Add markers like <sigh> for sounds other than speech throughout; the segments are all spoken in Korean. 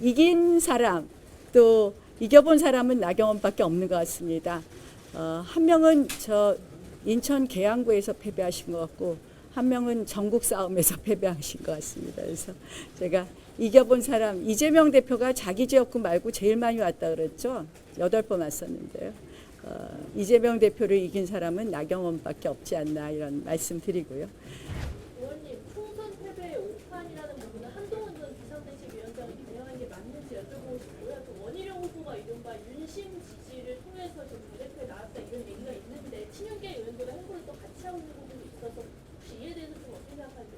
이긴 사람 또 이겨본 사람은 나경원밖에 없는 것 같습니다. 어, 한 명은 저 인천 계양구에서 패배하신 것 같고 한 명은 전국 싸움에서 <laughs> 패배하신 것 같습니다. 그래서 제가 이겨본 사람 이재명 대표가 자기 지역구 말고 제일 많이 왔다 그랬죠. 여덟 번 왔었는데요. 어, 이재명 대표를 이긴 사람은 나경원밖에 없지 않나 이런 말씀 드리고요. 의원님, 총선 패배의 오판이라는 부분은 한동훈 전 비상대책위원장이 대응한 게 맞는지 여쭤보고 싶고요. 또 원희룡 후보가 이른바 윤심 지지를 통해서 좀 대표에 나왔다 이런 얘기가 있는데 친윤계 의원들과 행보를 또 같이 하고 있는 부분이 있어서 혹시 이에 대해서 좀 어떻게 생각하는지.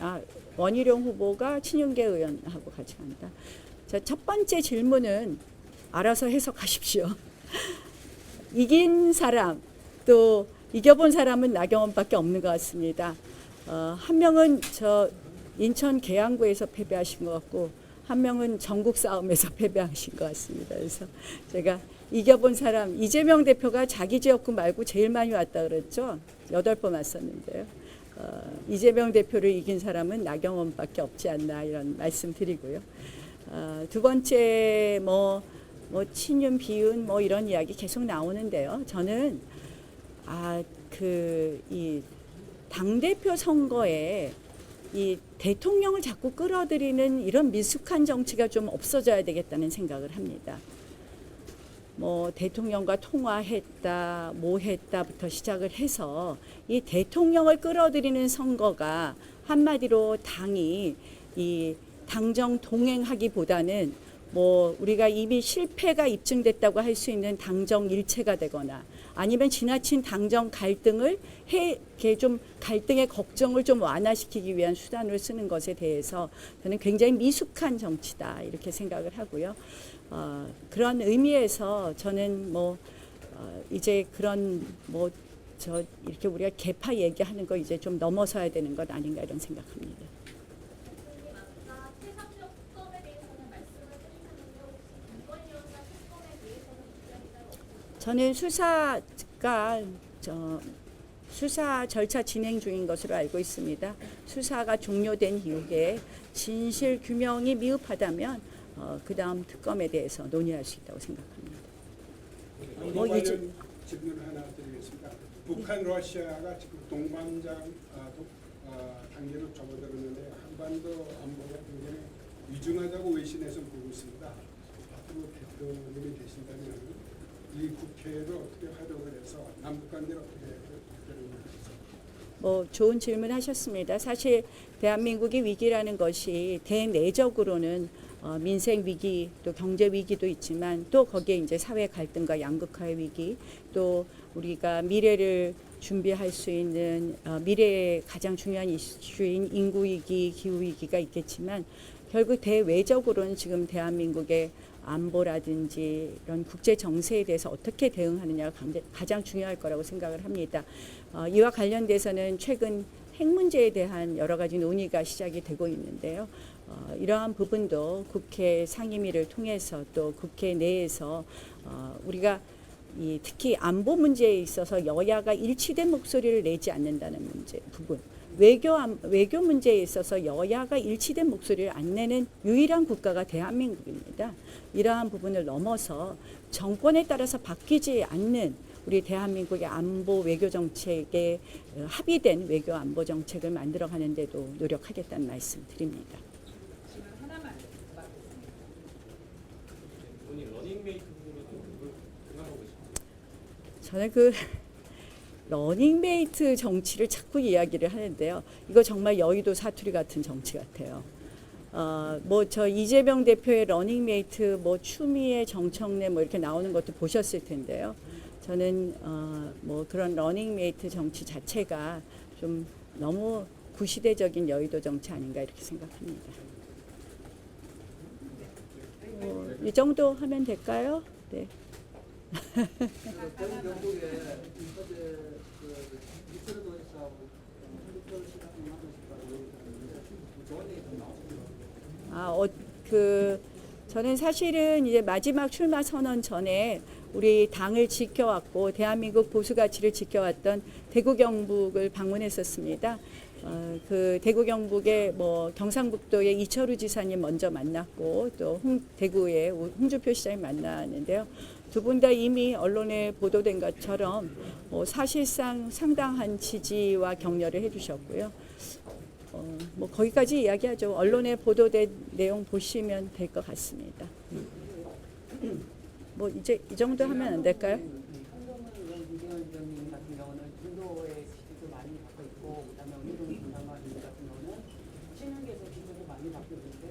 아, 원희룡 후보가 친윤계 의원하고 같이 한다. 자, 첫 번째 질문은 알아서 해석하십시오. <laughs> 이긴 사람 또 이겨본 사람은 나경원밖에 없는 것 같습니다. 어, 한 명은 저 인천 계양구에서 패배하신 것 같고 한 명은 전국 싸움에서 <laughs> 패배하신 것 같습니다. 그래서 제가 이겨본 사람 이재명 대표가 자기 지역구 말고 제일 많이 왔다 그랬죠. 여덟 번 왔었는데요. 어, 이재명 대표를 이긴 사람은 나경원밖에 없지 않나 이런 말씀 드리고요. 어, 두 번째 뭐, 뭐 친윤 비윤 뭐 이런 이야기 계속 나오는데요. 저는 아그 이 당 대표 선거에 이 대통령을 자꾸 끌어들이는 이런 미숙한 정치가 좀 없어져야 되겠다는 생각을 합니다. 뭐 대통령과 통화했다, 뭐 했다부터 시작을 해서 이 대통령을 끌어들이는 선거가 한마디로 당이 이 당정 동행하기보다는 뭐 우리가 이미 실패가 입증됐다고 할 수 있는 당정 일체가 되거나 아니면 지나친 당정 갈등을 해 좀 갈등의 걱정을 좀 완화시키기 위한 수단으로 쓰는 것에 대해서 저는 굉장히 미숙한 정치다 이렇게 생각을 하고요. 어, 그런 의미에서 저는 뭐 어, 이제 그런 뭐 저 이렇게 우리가 개파 얘기하는 거 이제 좀 넘어서야 되는 것 아닌가 이런 생각합니다. 대표님 아까 최상적 특검에 대해서는 말씀을 해주셨는데 혹시 이번 위원장 특검에 대해서는 입장이 따로 없으신가요? 저는 수사가 저 수사 절차 진행 중인 것으로 알고 있습니다. 수사가 종료된 이후에 진실 규명이 미흡하다면 어, 그 다음 특검에 대해서 논의할 수 있다고 생각합니다. 뭐뭐 이제- 질문 하나 드리겠습니다. 북한 러시아가 지금 동반장 아, 도- 아, 단계로 접어들었는데 한반도 안보가 굉장히 위중하다고 외신에서 보고 있습니다. 앞으로 대표님이 되신다면 이 국회를 어떻게 활용을 해서 남북 관계를 어떻게 대표님이 뭐 좋은 질문 하셨습니다. 사실 대한민국이 위기라는 것이 대내적으로는 어, 민생 위기 또 경제 위기도 있지만 또 거기에 이제 사회 갈등과 양극화의 위기 또 우리가 미래를 준비할 수 있는 어, 미래의 가장 중요한 이슈인 인구 위기, 기후 위기가 있겠지만 결국 대외적으로는 지금 대한민국의 안보라든지 이런 국제 정세에 대해서 어떻게 대응하느냐가 가장 중요할 거라고 생각을 합니다. 어, 이와 관련돼서는 최근 핵 문제에 대한 여러 가지 논의가 시작이 되고 있는데요. 어, 이러한 부분도 국회 상임위를 통해서 또 국회 내에서 어, 우리가 이 특히 안보 문제에 있어서 여야가 일치된 목소리를 내지 않는다는 문제 부분. 외교 안- 외교 문제에 있어서 여야가 일치된 목소리를 안 내는 유일한 국가가 대한민국입니다. 이러한 부분을 넘어서 정권에 따라서 바뀌지 않는 우리 대한민국의 안보 외교 정책에 어, 합의된 외교 안보 정책을 만들어 가는 데도 노력하겠다는 말씀 드립니다. 저는 그 러닝메이트 정치를 자꾸 이야기를 하는데요. 이거 정말 여의도 사투리 같은 정치 같아요. 어, 뭐저 이재명 대표의 러닝메이트, 뭐 추미애, 정청래 뭐 이렇게 나오는 것도 보셨을 텐데요. 저는 어, 뭐 그런 러닝메이트 정치 자체가 좀 너무 구시대적인 여의도 정치 아닌가 이렇게 생각합니다. 뭐, 이 정도 하면 될까요? 네. 아, 어, 그 저는 사실은 이제 마지막 출마 선언 전에 우리 당을 지켜왔고 대한민국 보수 가치를 지켜왔던 대구 경북을 방문했었습니다. 어, 그 대구 경북의 뭐 경상북도의 이철우 지사님 먼저 만났고 또 홍, 대구의 우- 홍주표 시장님 만났는데요. 두 분 다 이미 언론에 보도된 것처럼 뭐 사실상 상당한 지지와 격려를 해주셨고요. 어, 뭐 거기까지 이야기하죠. 언론에 보도된 내용 보시면 될 것 같습니다. 뭐 이제 이 정도 하면 안 될까요? 한동훈 의원, 이재원 위원님 같은 경우는 중도의 지지도 많이 받고 있고, 그다음에 오늘은 김남환 님 같은 경우는 친윤계에서 지지도 많이 받고 있는데,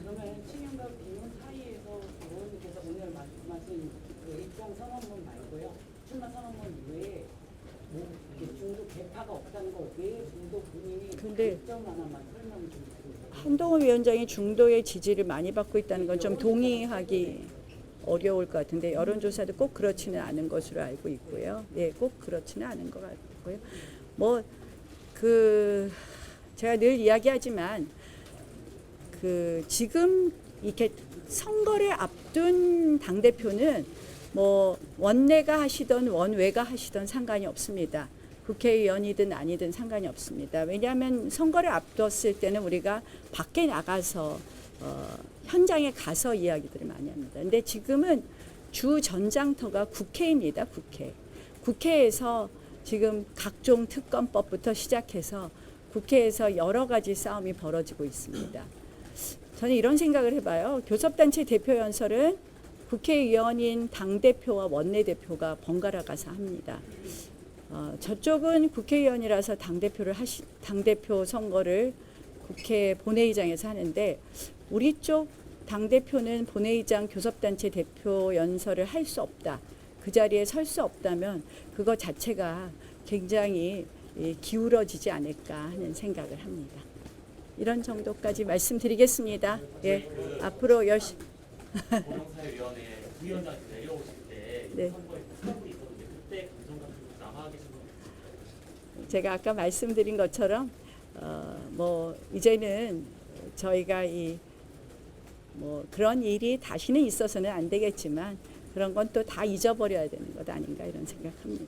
그러면 친윤과 비윤 사이에서 의원님께서 오늘 말씀하신 그 입장 선언문 말고요, 출마 선언문 외에 뭐 이렇게 중도 개파가 없다는 거 외에 중도 본인이 근데. 한동훈 위원장이 중도의 지지를 많이 받고 있다는 건 좀 동의하기 어려울 것 같은데 여론조사도 꼭 그렇지는 않은 것으로 알고 있고요. 예, 꼭 그렇지는 않은 것 같고요. 뭐 그 제가 늘 이야기하지만 그 지금 이렇게 선거를 앞둔 당 대표는 뭐 원내가 하시던 원외가 하시던 상관이 없습니다. 국회의원이든 아니든 상관이 없습니다. 왜냐하면 선거를 앞뒀을 때는 우리가 밖에 나가서 어, 현장에 가서 이야기들을 많이 합니다. 근데 지금은 주 전장터가 국회입니다. 국회. 국회에서 지금 각종 특검법부터 시작해서 국회에서 여러 가지 싸움이 벌어지고 있습니다. 저는 이런 생각을 해봐요. 교섭단체 대표 연설은 국회의원인 당대표와 원내대표가 번갈아 가서 합니다. 어, 저쪽은 국회의원이라서 당대표를 하시, 당대표 선거를 국회 본회의장에서 하는데 우리 쪽 당대표는 본회의장 교섭단체 대표 연설을 할 수 없다. 그 자리에 설 수 없다면 그거 자체가 굉장히 예, 기울어지지 않을까 하는 생각을 합니다. 이런 정도까지 말씀드리겠습니다. 예, 앞으로 열심히 <laughs> 네. 선거에 스타블이 있었는데 그때 감정 같은 거 남아 계신 분 제가 아까 말씀드린 것처럼 어, 뭐 이제는 저희가 이 뭐 그런 일이 다시는 있어서는 안 되겠지만 그런 건 또 다 잊어버려야 되는 것 아닌가 이런 생각합니다.